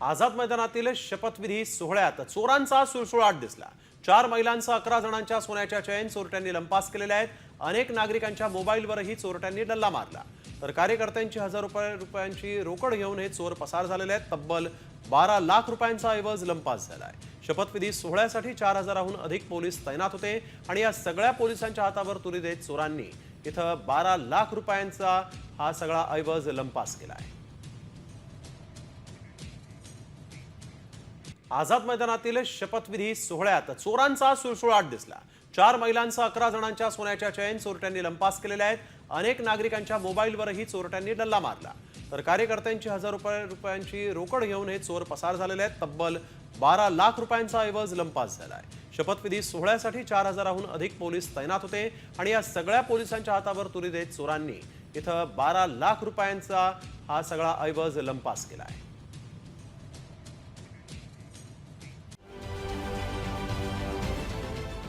आझाद मैदानातील शपथविधी सोहळ्यात चोरांचा सुळसुळाट दिसला. चार महिलांसह अकरा जणांच्या सोन्याच्या चैन चोरट्यांनी लंपास केलेल्या आहेत. अनेक नागरिकांच्या मोबाईलवरही चोरट्यांनी डल्ला मारला. तर कार्यकर्त्यांची हजार रुपये रुपयांची रोकड घेऊन हे चोर पसार झालेले आहेत. तब्बल बारा लाख रुपयांचा ऐवज लंपास झालाय. शपथविधी सोहळ्यासाठी चार हजाराहून अधिक पोलीस तैनात होते आणि या सगळ्या पोलिसांच्या हातावर तुरी देत चोरांनी इथं बारा लाख रुपयांचा हा सगळा ऐवज लंपास केला आहे. आझाद मैदानातील शपथविधी सोहळ्यात चोरांचा सुळसुळाट दिसला. चार महिलांसह अकरा जणांच्या सोन्याच्या चैन चोरट्यांनी लंपास केलेल्या आहेत. अनेक नागरिकांच्या मोबाईलवरही चोरट्यांनी डल्ला मारला. तर कार्यकर्त्यांची हजार रुपये रुपयांची रोकड घेऊन हे चोर पसार झालेले आहेत. तब्बल बारा लाख रुपयांचा ऐवज लंपास झाला आहे शपथविधी सोहळ्यासाठी चार हजाराहून अधिक पोलीस तैनात होते आणि या सगळ्या पोलिसांच्या हातावर तुरी देत चोरांनी इथं बारा लाख रुपयांचा हा सगळा ऐवज लंपास केला आहे.